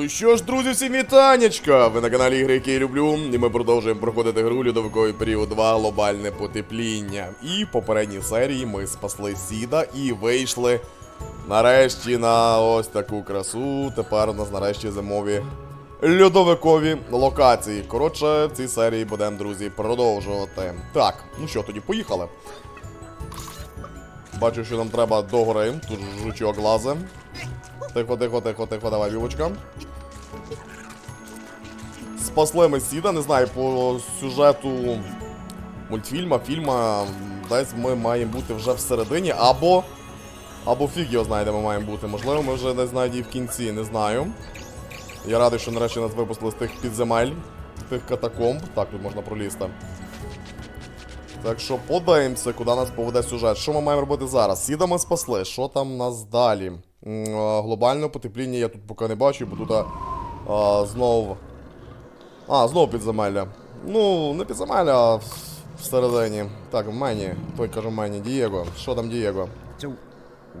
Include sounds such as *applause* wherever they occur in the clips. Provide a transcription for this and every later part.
Ну що ж, друзі, всім вітанечка! Ви на каналі Ігри, які я люблю, і ми продовжуємо проходити гру Льодовиковий період 2 глобальне потепління. І в попередній серії ми спасли Сіда і вийшли нарешті на ось таку красу. Тепер у нас нарешті зимові льодовикові локації. Коротше, в цій серії будемо, друзі, продовжувати. Так, ну що, тоді поїхали. Бачу, що нам треба до гори. Тут жучок лазе. Тихо, тихо, тихо, тихо, давай, вівочка. Спасли ми Сіда, не знаю, по сюжету мультфільма, фільма, десь ми маємо бути вже всередині, або. Або фіг його знає, де ми маємо бути. Можливо, ми вже десь навіть в кінці, не знаю. Я радий, що нарешті нас випустили з тих підземель, тих катакомб. Так, тут можна пролізти. Так що подивимося, куди нас поведе сюжет. Що ми маємо робити зараз? Сіда ми спасли. Що там нас далі? Глобальне потепління я тут поки не бачу, бо тут а, а, знов. А, знов підземелля. Ну, не підземелля, а всередині. Так, в мені. Той каже в мені, Дієго. Що там Дієго?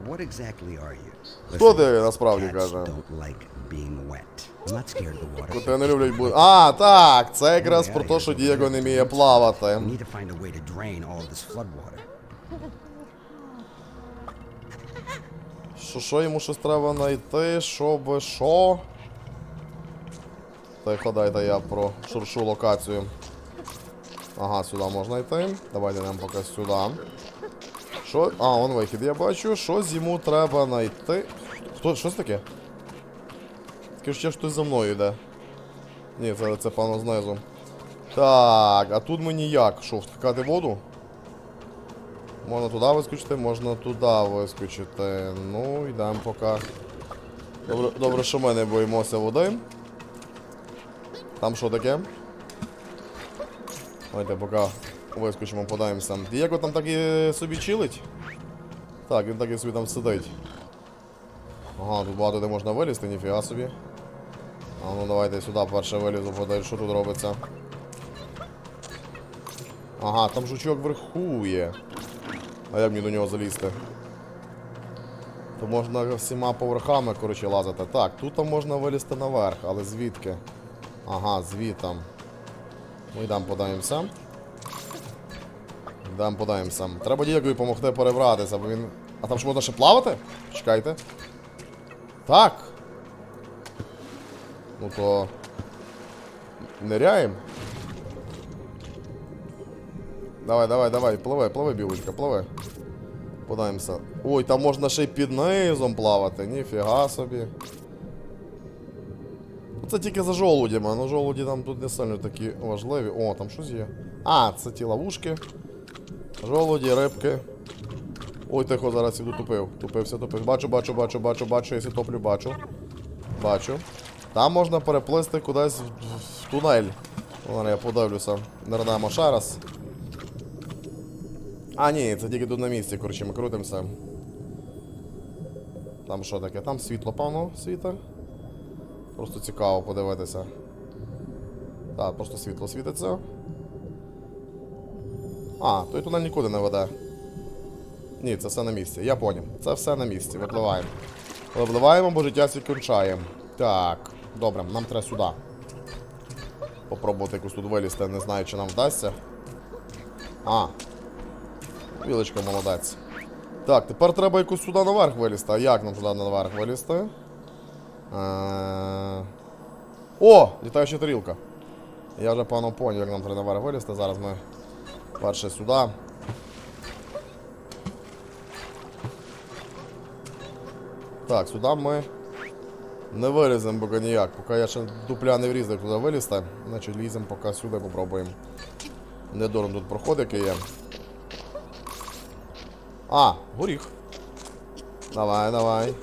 What exactly are you? Хто ти насправді каже? Коти не люблять бути. А, так! Це якраз про те, що Дієго не вміє плавати. Що, що йому щось треба знайти, щоб що? Тихо, дайте я про шуршу локацію. Ага, сюди можна йти. Давайте нам поки сюди. Що? А, вон вихід, я бачу. Щось йому треба знайти. Хто? Що це таке? Таке ще хтось за мною йде. Ні, це, це певно знизу. Так, а тут мені як? Що, втикати воду? Можна туди вискочити, можна туди вискочити. Ну, йдемо поки. Добре, добре, що ми не боїмося води. Там що таке? Давайте поки вискочимо, подаємося. Дієго там так і собі чилить? Так, він так і собі там сидить. Ага, тут багато де можна вилізти, ніфіга собі. А ну давайте сюди перше вилізу, подивлюсь, що тут робиться. Ага, там жучок вверху є. А як мені до нього залізти? То можна всіма поверхами, коротше, лазити. Так, тут можна вилізти наверх, але звідки? Ага, звітом. Ну йдемо подаємося. Йдемо подаємося. Треба діякою допомогти перебратися, бо він. А там ж можна ще плавати? Чекайте. Так. Ну то. Ниряємо. Давай, давай, давай, пливи, пливи, білочка, пливи. Подаємося. Ой, там можна ще й під низом плавати, ніфіга собі. Це тільки за жолудями, ну жолуді там тут не сильно такі важливі. О, там щось є. А, це ті ловушки. Жолуді, рибки. Ой, тихо, зараз іду тупив. Тупився, тупив. Бачу, бачу, бачу, бачу, бачу, якщо топлю, бачу. Бачу. Там можна переплисти кудись в, в- в тунель. Ладно, я подивлюся. Нернемо ще раз. А, ні, це тільки тут на місці, коротше, ми крутимося. Там що таке? Там світло, певно, світа. Просто цікаво подивитися. Так, просто світло світиться. А, той тунель нікуди не веде. Ні, це все на місці. Я поняв. Це все на місці. Випливаємо. Випливаємо, бо життя свій. Так, добре, нам треба сюди. Попробувати якусь тут вилізти, не знаю, чи нам вдасться. А, Вілочка молодець. Так, тепер треба якось сюди наверх вилізти. А як нам туди наверх вилізти? Е... О! Літаюча тарілка. Я вже певно поняв, як нам треба наверх вилізти. Зараз ми перше сюди. Так, сюди ми не виліземо поки ніяк. Поки я ще дупля не врізав туди вилізти. Значить ліземо поки сюди попробуємо. Недором тут проход який є. А, горіх. Давай, давай.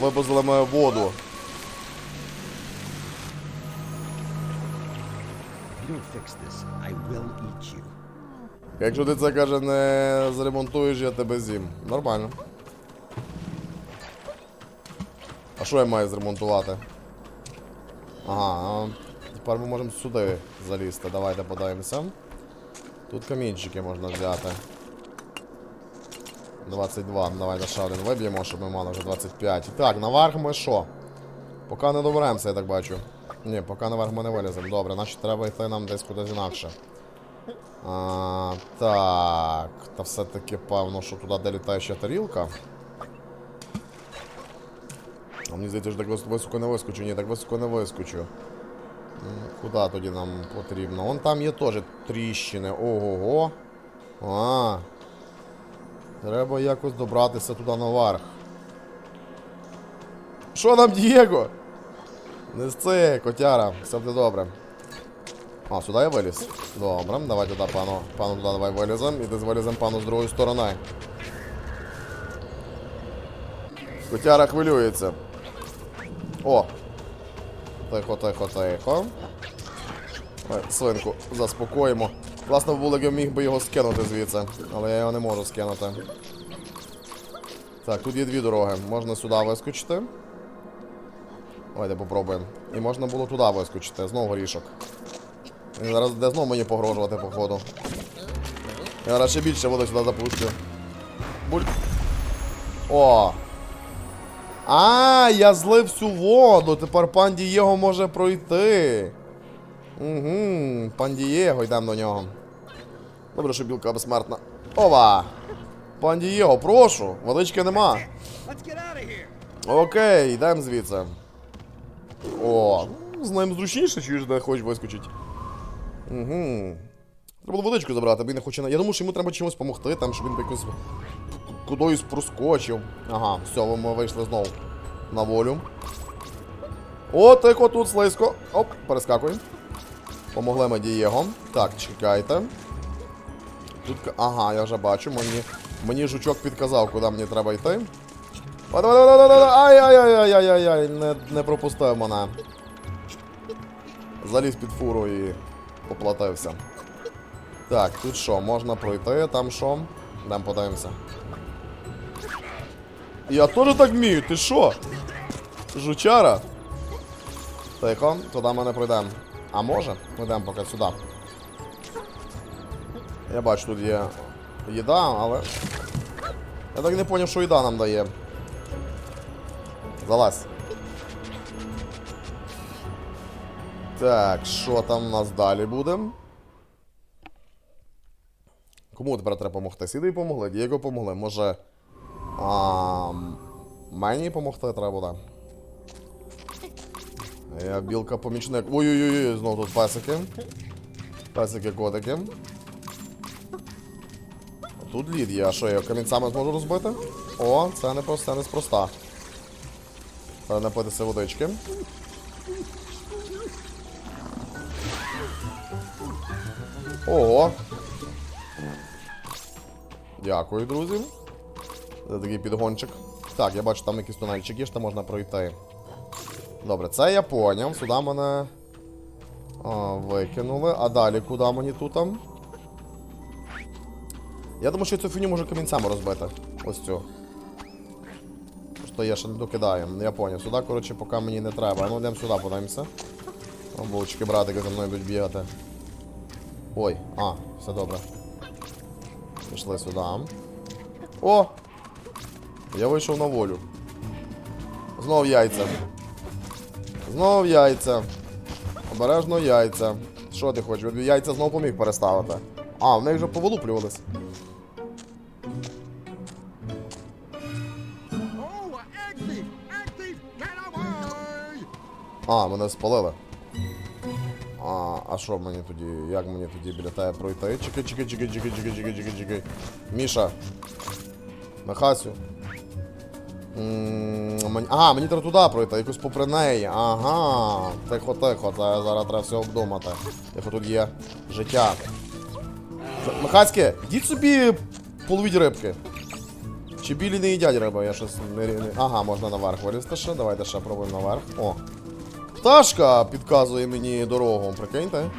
Вибузили мою воду. Якщо ти це каже не зремонтуєш, я тебе з'їм. Нормально. А що я маю зремонтувати? Ага, тепер ми можемо сюди залізти. Давайте подаємося. Тут камінчики можна взяти. 22. Давайте ще один виб'ємо, щоб ми мали вже 25. І так, наверх ми що? Поки не доберемося, я так бачу. Ні, поки наверх ми не виліземо. Добре, значить треба йти нам десь кудись інакше. А, так, та все-таки певно, що туди де літаюча тарілка. А мені здається, що так високо не вискочу. Ні, так високо не вискочу. Куди тоді нам потрібно? Вон там є теж тріщини. Ого-го. А. Треба якось добратися туди наверх. Що нам, Дієго? Не це, котяра, все буде добре. А, сюди я виліз. Добре, давай туди, пану. Пану туди давай вилізем. І вилізем пану з другої сторони. Котяра хвилюється. О! Тихо, тихо, тихо. Свинку заспокоїмо. Власне, вулик міг би його скинути звідси, але я його не можу скинути. Так, тут є дві дороги. Можна сюди вискочити. Давайте попробуємо. І можна було туди вискочити. Знову горішок. Він зараз де знову мені погрожувати, походу. Я зараз ще більше воду сюди запущу. Буль. О! А, я злив всю воду. Тепер пан Дієго може пройти. Угу, пан Дієго, йдемо до нього. Добре, що білка безсмертна. Ова! Пан Дієго, прошу, водички нема. Окей, йдемо звідси. О, з ним зручніше, чуєш, де хочеш вискочить. Угу. Треба було водичку забрати, бо він не хоче. Я думаю, що йому треба чимось допомогти, там, щоб він якось кудись проскочив. Ага, все, ми вийшли знову на волю. О, тихо, тут слизько. Оп, перескакуй. Помогли ми Дієго. Так, чекайте. Тут. Ага, я вже бачу, мені, мені жучок підказав, куди мені треба йти. Ай-яй-яй-яй-яй-яй, не, не пропустив мене. Заліз під фуру і поплатився. Так, тут що, можна пройти, там що? Дам подивимося. Я теж так вмію, ти що? Жучара? Тихо, туди ми не пройдемо. А може? Ми йдемо поки сюди. Я бачу, тут є їда, але. Я так не зрозумів, що їда нам дає. Залазь. Так, що там у нас далі буде? Кому тепер треба допомогти? Сіди помогли, Дієго помогли. Може. А, мені допомогти треба буде. Я білка помічник. Ой-ой-ой, знову тут песики. Песики, котики. Тут лід є, а що я камінцями зможу розбити? О, це не просто, це неспроста. Треба напитися водички. Ого. Дякую, друзі. Такий підгончик. Так, я бачу, там якийсь тунельчик є, що можна пройти. Добре, це я поняв. Сюди мене. А, викинули. А далі куди мені тут там? Я думаю, що цю фіню можу камінцями розбити. Ось цю. Просто я ще не докидаю. Я поняв. Сюди, коротше, поки мені не треба. Ну, йдемо сюди, подивимося. Булочки, братики за мною будуть бігати. Ой, а, все добре. Пішли сюди. О! Я вийшов на волю. Знов яйця. Знов яйця. Обережно яйця. Що ти хочеш? Яйця знов поміг переставити. А, в них вже повилуплювались. А, мене спалили. А, а що мені тоді? Як мені тоді біля тебе пройти? Чекай, чекай, чекай, чекай, чекай, чекай, чекай, чекай. Міша. Нахасю. А, мені треба туди пройти, якось попри неї. Ага. Тихо, тихо, це зараз треба все обдумати. Тихо, тут є життя. Михацьке, йдіть собі половіть рибки. Чи білі не їдять риби, я щось не... Ага, можна наверх вилізти ще. Давайте ще пробуємо наверх. О. Пташка підказує мені дорогу, прикиньте.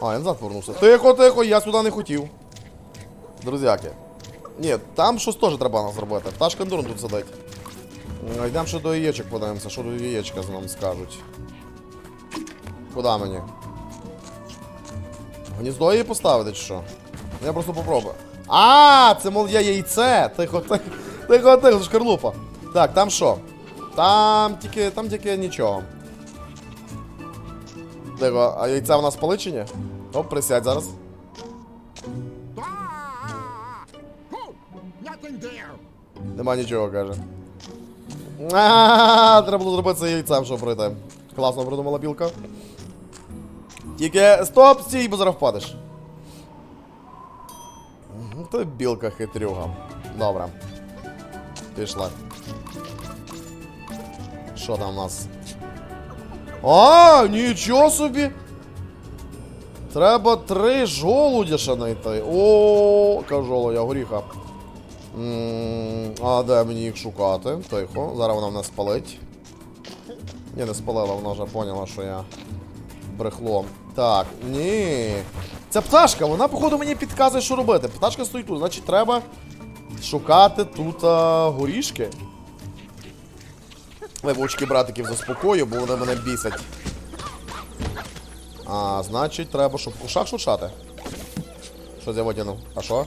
А, я назад повернувся. Тихо, тихо, я сюди не хотів. Друзяки. Ні, там щось теж треба нас зробити. Пташка дурно тут сидить. М, Йдемо ще до яєчок подивимося, що до яєчка з нам скажуть. Куди мені? Гніздо її поставити чи що? Я просто попробую. А, це мол я яйце. Тихо, тихо, тихо, тихо, шкарлупа. Так, там що? Там тільки, там тільки нічого. Тихо, а яйця в нас поличені? Оп, присядь зараз. Нема нічого, каже. А, треба було зробити це яйцем, щоб пройти. Класно придумала білка. Тільки стоп, стій, бо зараз впадеш. То білка хитрюга. Добре. Пішла. Що там у нас? А, нічого собі! Треба три жолудя ще знайти. О, кажоло, я горіха. А де мені їх шукати? Тихо. Зараз вона мене спалить. Ні, не спалила, вона вже поняла, що я брехло. Так, ні. Це пташка, вона, походу, мені підказує, що робити. Пташка стоїть тут, значить треба шукати тут а, горішки. Вивучки братиків заспокою, бо вони мене бісять. А, значить, треба, щоб в кушах шуршати. Що я витягнув? А що?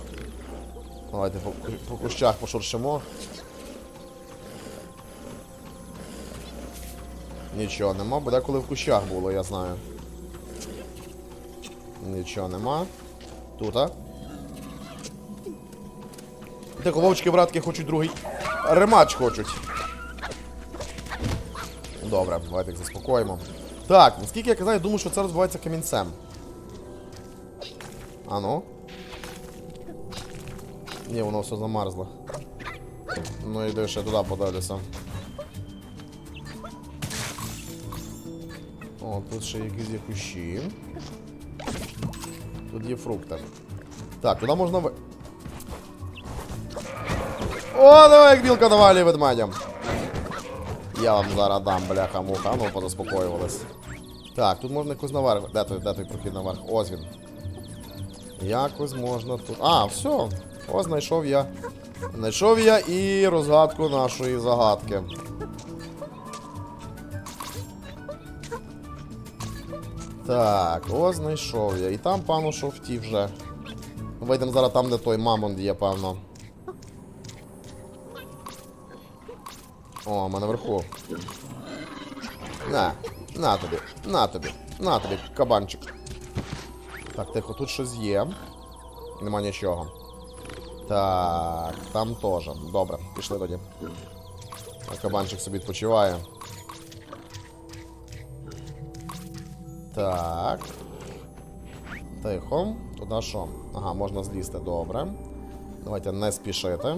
Давайте по, по кущах пошуршимо. Нічого нема, бо деколи в кущах було, я знаю. Нічого нема. Тут, а? Тихо, вовчки, братки, хочуть другий. Ремач хочуть. Добре, давайте їх заспокоїмо. Так, наскільки я знаю, думаю, що це розбивається камінцем. А ну. Ні, воно все замерзло. Ну йди ще туди подивлюся. О, тут ще якісь є кущі. Тут є фрукти. Так, туди можна ви. О, давай, як білка давай ведмедям. Я вам зараз дам, бляха муха, ну позаспокоювались. Так, тут можна якось наверх. Де той, де той прохід наверх? Ось він. Якось можна тут. А, все. О, знайшов я. Знайшов я і розгадку нашої загадки. Так, о, знайшов я. І там, пану, що втів вже. Вийдемо зараз там, де той мамонт є, певно. О, ми наверху. На, на тобі, на тобі, на тобі, кабанчик. Так, тихо, тут щось є. Нема нічого. Так, там теж. Добре, пішли тоді. А кабанчик собі відпочиває. Так. Тихо. Туди що? Ага, можна злізти, добре. Давайте не спішити.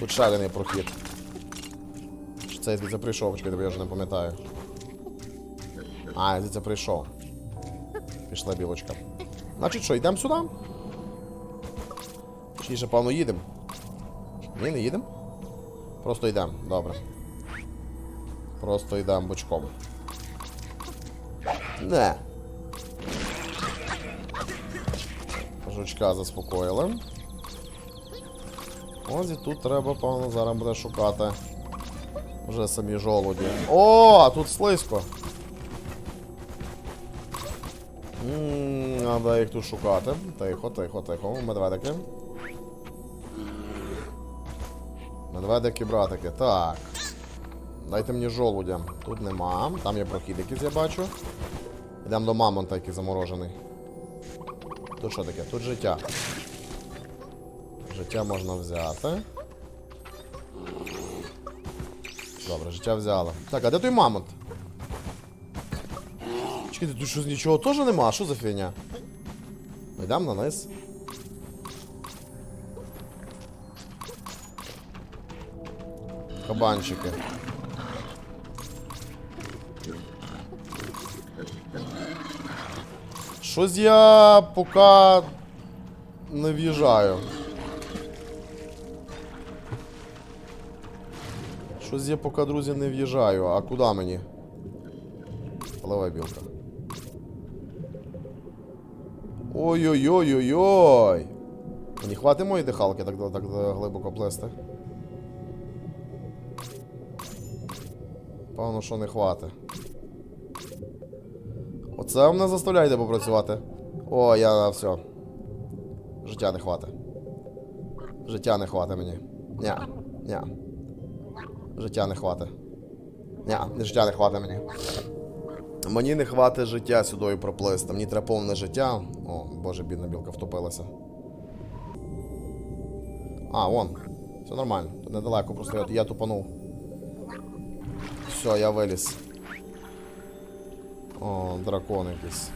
Тут один прохід. Чи це я звідси прийшов, чекайте, я вже не пам'ятаю. А, я звідси прийшов. Пішла білочка. Значить що, йдемо сюди? Чи ще, певно, їдемо? Ні, не їдемо? Просто йдемо, добре. Просто йдемо бочком. Не. Жучка заспокоїли. Ось і тут треба, певно, зараз буде шукати. Вже самі жолуді. О, а тут слизько. Ммм, треба їх тут шукати. Тихо, тихо, тихо. Медведики. Медведики, братики. Так. Дайте мені жолудя. Тут нема. Там є прохід якийсь, я бачу. Йдемо до мамонта, який заморожений. Тут що таке? Тут життя. Життя можна взяти. Добре, життя взяли. Так, а де той мамонт? Чекайте, тут щось нічого теж нема, що за фігня? Йдемо на низ. Кабанчики. Щось я поки не в'їжджаю. Щось я поки, друзі, не в'їжджаю. А куди мені? Лева білка. Ой-ой-ой-ой-ой. Мені хватить моєї дихалки так, так, так глибоко плести. Певно, що не хватить. Оце мене заставляєте попрацювати. О, я все. Життя не хватить. Життя не хватить мені. Ня. Ня. Життя не хватить. Ня, життя не хватить мені. Мені не хватить життя сюди проплисти. Мені треба повне життя. О, боже, бідна білка втопилася. А, вон. Все нормально. Тут недалеко, просто я тупанув. Все, я виліз. О, дракон якийсь.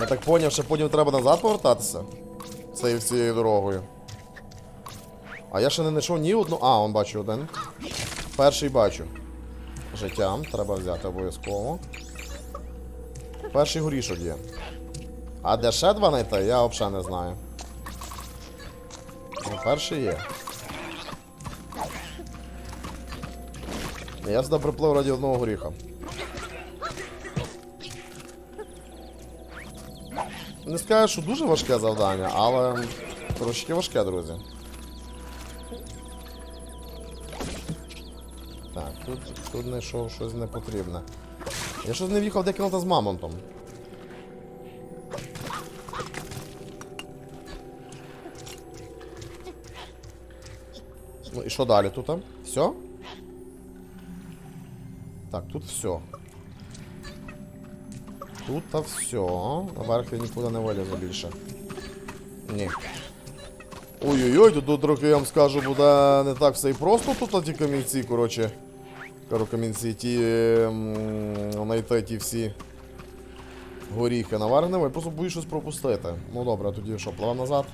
Я так поняв, що потім треба назад повертатися. Цією всією дорогою. А я ще не знайшов ні одну. А, он бачу один. Перший бачу. Життя. Треба взяти обов'язково. Перший горішок є. А де ще два знайти, я взагалі не знаю. Ну, перший є. Я сюди приплив раді одного горіха. Не скажу, що дуже важке завдання, але трошки важке, друзі. Так, тут, тут знайшов щось непотрібне. Я щось не в'їхав де кімната з мамонтом. Ну і що далі тут? Все? Так, тут все. Тут та все. Наверх я нікуди не вилізу більше. Ні. Ой-ой-ой, тут, трохи я вам скажу, буде не так все і просто тут ті камінці, коротше. Кажу, камінці, ті. знайти ті всі горіхи. Наверх не ви, просто боюсь щось пропустити. Ну добре, тоді що, пливемо назад?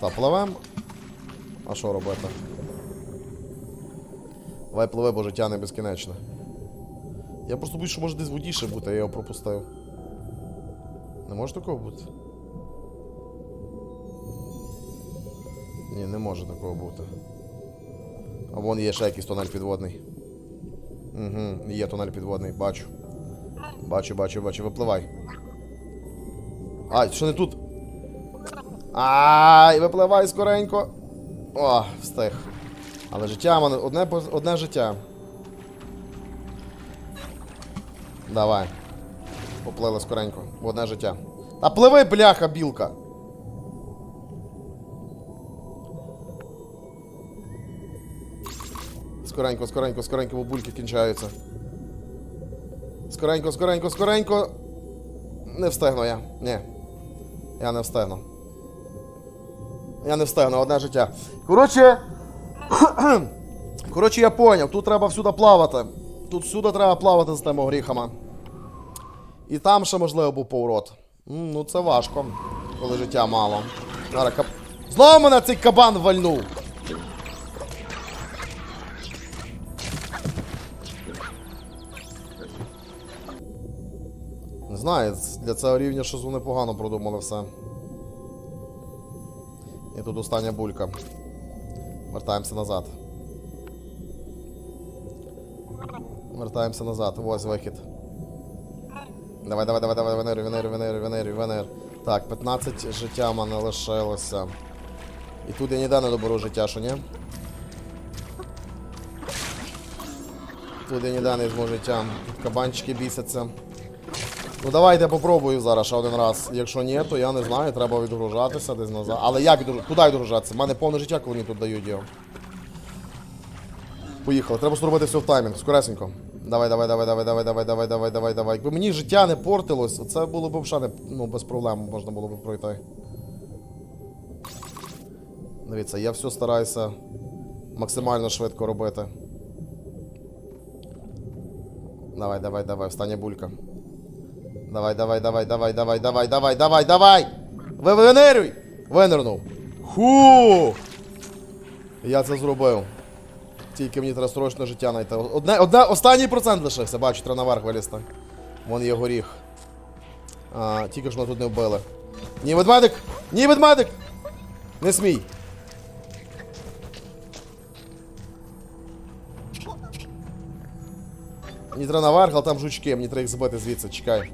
Та, пливем. А що робити? Давай пливе, бо життя не безкінечне. Я просто боюсь, що може десь водіше бути, а я його пропустив. Не може такого бути? Ні, не може такого бути. А вон є ще якийсь тунель підводний. Угу, є тунель підводний, бачу. Бачу, бачу, бачу, випливай. А, що не тут? Ай, випливай скоренько. О, встиг. Але життя мене одне, одне життя. Давай. Поплили скоренько. Одне життя. Та пливи, бляха, білка! Скоренько, скоренько, скоренько, бо бульки кінчаються. Скоренько, скоренько, скоренько. Не встигну я. Ні. Я не встигну. Я не встигну, одне життя. Коротше. Коротше, я поняв, тут треба всюди плавати. Тут всюди треба плавати з тими горіхами. І там ще можливо був поворот. Ну це важко, коли життя мало. Зараз кап... Знову мене цей кабан вальнув! Не знаю, для цього рівня щось вони погано продумали все. І тут остання булька. Вертаємося назад. Вертаємося назад. Ось вихід. Давай, давай, давай, давай, венерю, венерю, венерю, венерю, венер. Так, 15 життя в мене лишилося. І тут я ніде не доберу життя, що ні? Тут я ніде не візьму життя. Кабанчики бісяться. Ну давайте попробую зараз ще один раз. Якщо ні, то я не знаю, треба відгружатися десь назад. Але як відгружатися? Куди відгружатися? У мене повне життя, коли мені тут дають його. Поїхали. Треба зробити все в таймінг. Скоресенько. Давай, давай, давай, давай, давай, давай, давай, давай, давай, давай. Якби мені життя не портилось, це було б не, ну, без проблем можна було б пройти. Дивіться, я все стараюся максимально швидко робити. Давай, давай, давай, встання булька. Давай, давай, давай, давай, давай, давай, давай, давай, давай! Ви винирюй! Винирнув. Ху! Я це зробив. Тільки мені треба срочно життя знайти. Одне, одне, останній процент лишився, бачу, треба наверх. Вон є горіх. А, тільки ж мене тут не вбили. Ні, ведмедик! Ні, ведмедик! Не смій! Мені треба наверх, там жучки, мені треба їх збити звідси, чекай.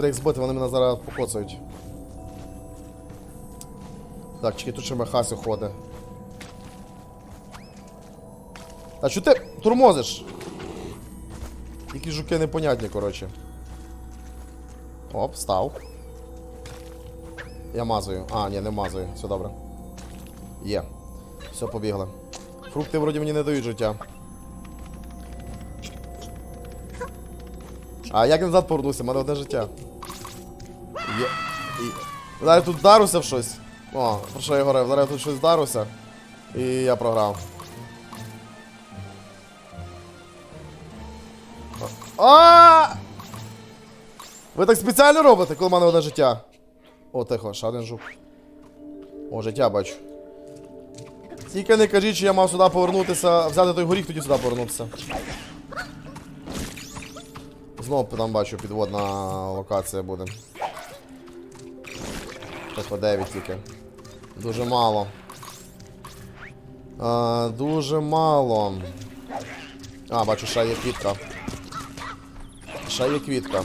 Треба їх збити, вони мене зараз покоцають. Так, чекай, тут ще Мехасю ходить. А що ти тормозиш? Які жуки непонятні, коротше. Оп, став. Я мазаю. А, ні, не мазаю. Все добре. Є. Все, побігли. Фрукти вроді мені не дають життя. А як назад повернуся? У мене одне життя. Є. І... Зараз тут вдаруся в щось. О, про що я говорив? Зараз тут щось вдаруся. І я програв. А! Ви так спеціально робите, коли в мене одне життя. О, тихо, ще жук. О, життя бачу. Тільки не кажіть, що я мав сюди повернутися, взяти той горіх, тоді сюди повернутися. Знову там бачу підводна локація буде. Тихо, 9 тільки. Дуже мало. А, дуже мало. А, бачу, ще є квітка. Ще є квітка.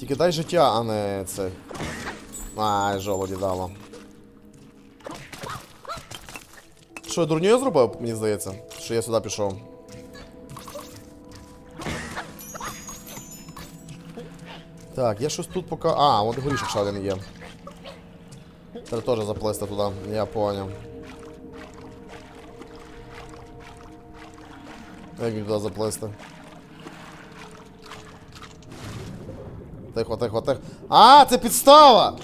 Тільки дай життя, а не це. Ай, жолоді дало. Що, я дурню я зробив, мені здається, що я сюди пішов. Так, я щось тут поки. А, от горішок ще один є. Треба теж заплисти туди, я поняв. Як мені туди заплисти? Тихо, тихо, тихо. А, це підстава!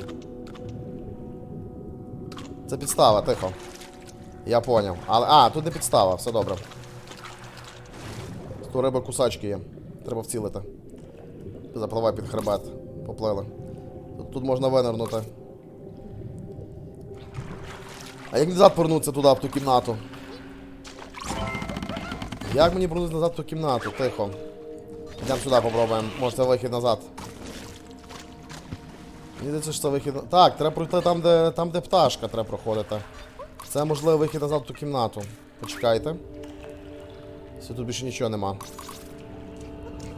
Це підстава, тихо. Я поняв. Але. А, тут не підстава, все добре. Тут риби кусачки є. Треба вцілити. Запливай під хребет. Поплили. Тут, тут можна винирнути. А як назад повернутися туди, в ту кімнату? Як мені повернутися назад в ту кімнату? Тихо. Йдемо сюди попробуємо. Може це вихід назад. Мені здається, що це вихід. Так, треба пройти там, де там, де пташка треба проходити. Це можливо вихід назад в ту кімнату. Почекайте. Все, тут більше нічого нема.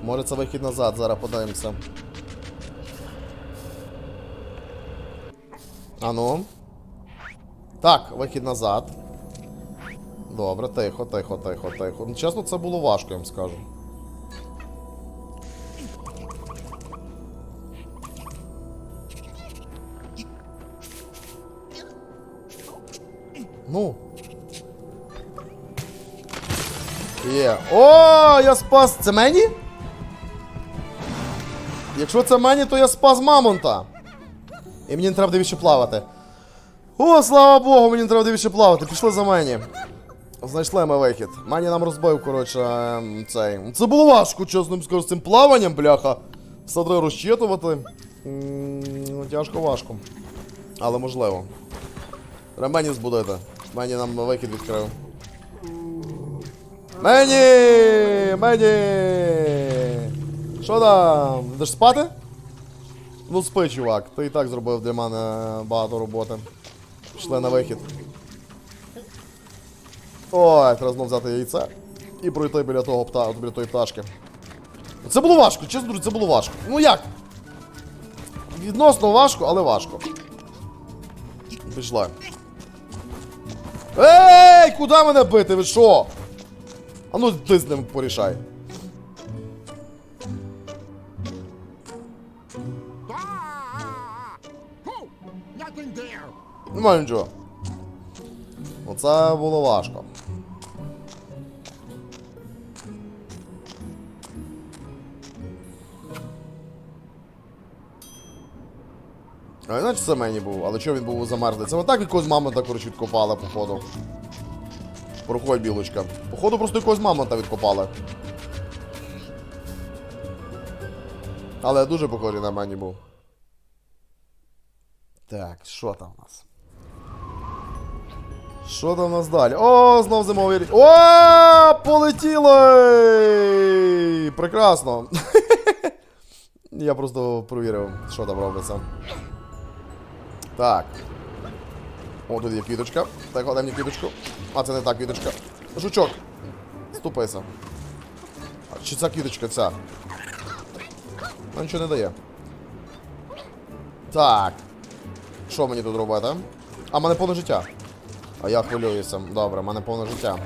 Може це вихід назад, зараз подивимося. Ану. Так, вихід назад. Добре, тихо, тихо, тихо, тихо. Ну, чесно, це було важко, я вам скажу. Ну. Є. О, я спас. Це мені? Якщо це мені, то я спас мамонта. І мені не треба дивіше плавати. О, слава Богу, мені не треба дивіше плавати. Пішли за мені. Знайшли ми вихід. Мені нам розбив, коротше, ем, цей. Це було важко, чесно скажу, з цим плаванням, бляха. Все треба розчитувати. М, Тяжко важко. Але можливо. Треба мені збудити. Мені нам вихід відкрив. Мені! Мені! Що там? Йдеш спати? Ну спи, чувак. Ти і так зробив для мене багато роботи. Пішли на вихід. Ой, треба знов взяти яйце і пройти біля того пта, біля тої пташки. Це було важко, чесно, друзі, це було важко. Ну як? Відносно важко, але важко. Пішла. Ей, куди мене бити? Ви що? А ну ти з ним порішай. Ah! Oh, nothing there. Нема нічого. Оце було важко. А іначе це мені був, але чого він був замерзлий? Це ми так якогось мамонта, коротше, відкопали, походу. Проходь, білочка. Походу просто якогось мамонта відкопали. Але дуже похожий на мені був. Так, що там у нас? Що там у нас далі? О, знов зимовий рік. О, полетіли! Прекрасно. *laughs* Я просто провірив, що там робиться. Так. О, тут є квіточка. Так, дай мені квіточку. А, це не та квіточка. Жучок. Ступайся. А, чи ця квіточка ця? Вона нічого не дає. Так. Що мені тут робити? А, в мене повне життя. А я хвилююся. Добре, в мене повне життя.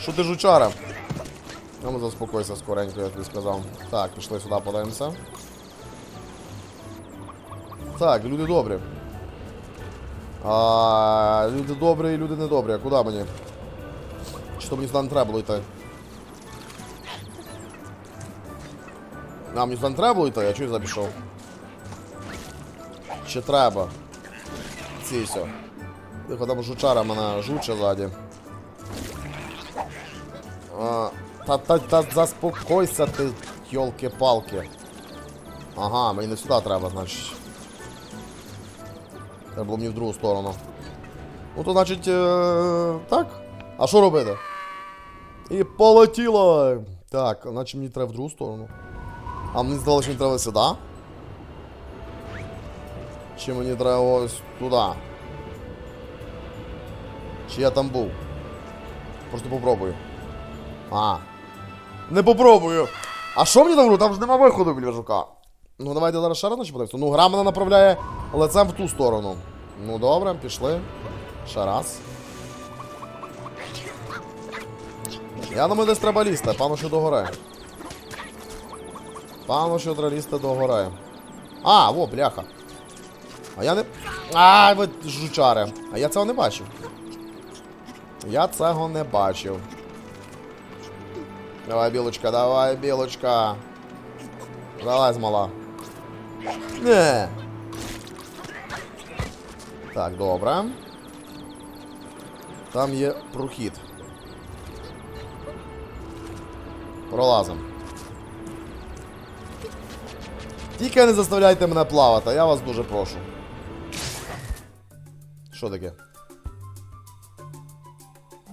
Що ти жучара? Ну, заспокойся скоренько, я тобі сказав. Так, пішли сюди, подивимося. Так, люди добрі. А, люди добрі і люди недобрі. Куди мені? Чи то мені сюди не треба було йти? А, мені не треба було йти, я чого запішов? Чи треба? Ці все. Тихо, там жучара мене жуче ззаді. А, та, та, та заспокойся ти, йолки-палки. Ага, мені не сюди треба, значить. Треба було мені в другу сторону. Ну то значить. Е, так. А що робити? І полетіло! Так, значить мені треба в другу сторону. А мені здалося, що мені треба сюди. Чи мені треба ось туди? Чи я там був? Просто попробую. А. Не попробую. А що мені там? Там ж нема виходу біля жука. Ну давайте зараз ще раз наче подивимося. Ну, гра мене направляє лицем в ту сторону. Ну добре, пішли. Ще раз. Я думаю, десь треба лізти, пану що до гори. Пану що треба лізти до. А, во, бляха. А я не. А, ви жучари. А я цього не бачив. Я цього не бачив. Давай, білочка, давай, білочка. Залазь, мала. Не. Так, добре. Там є прохід. Пролазим. Тільки не заставляйте мене плавати, я вас дуже прошу. Що таке?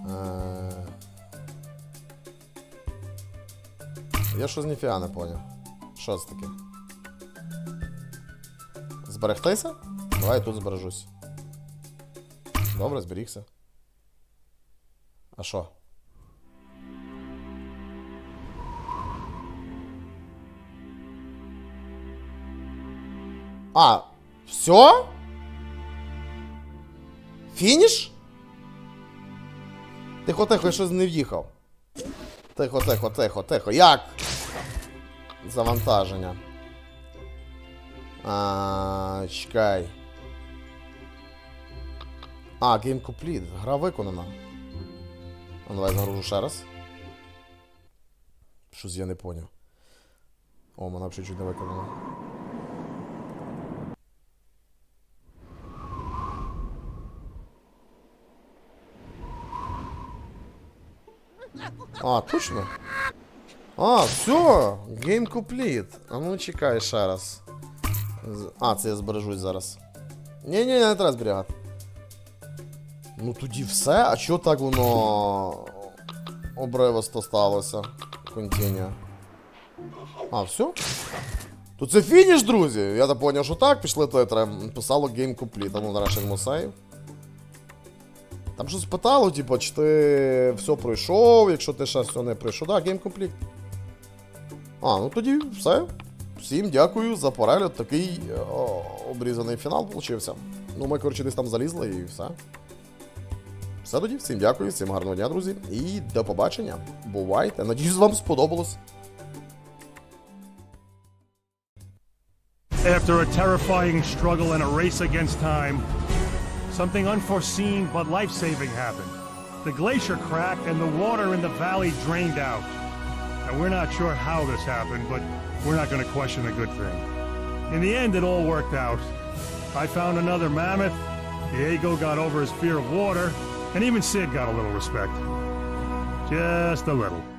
Е, Я щось ніфіга не поняв. Що це таке? Зберегтися? Давай я тут збережусь. Добре, зберігся. А що? А, все? Фініш? Тихо, тихо, я щось не в'їхав. Тихо, тихо, тихо, тихо. Як? Завантаження. А, чекай. А, Game Complete. Гра виконана. А, давай загружу ще раз. Щось я не поняв. О, вона взагалі чуть не виконана. А, точно? А, все, Game complete. А ну чекай ще раз. А, це я збережусь зараз. Ні, ні, не треба зберігати. Ну тоді все, а чого так воно обривосто сталося? Continue. А, все? То це фініш, друзі. Я так поняв, що так, пішли титри. Писало Game Complete. А ну нарешті сейв. Там щось питало, типу, чи ти все пройшов, якщо ти ще все не пройшов. Так, Game Complete. А, ну тоді все. Всім дякую за перегляд. Такий о, обрізаний фінал получився. Ну, ми, коротше, десь там залізли і все. Все тоді, всім дякую, всім гарного дня, друзі. І до побачення. Бувайте. Надіюсь, вам сподобалось. After a terrifying struggle and a race against time, something unforeseen but life saving happened. The glacier cracked and the water in the valley drained out. And we're not sure how this happened, but we're not going to question a good thing. In the end, it all worked out. I found another mammoth, Diego got over his fear of water, and even Sid got a little respect. Just a little.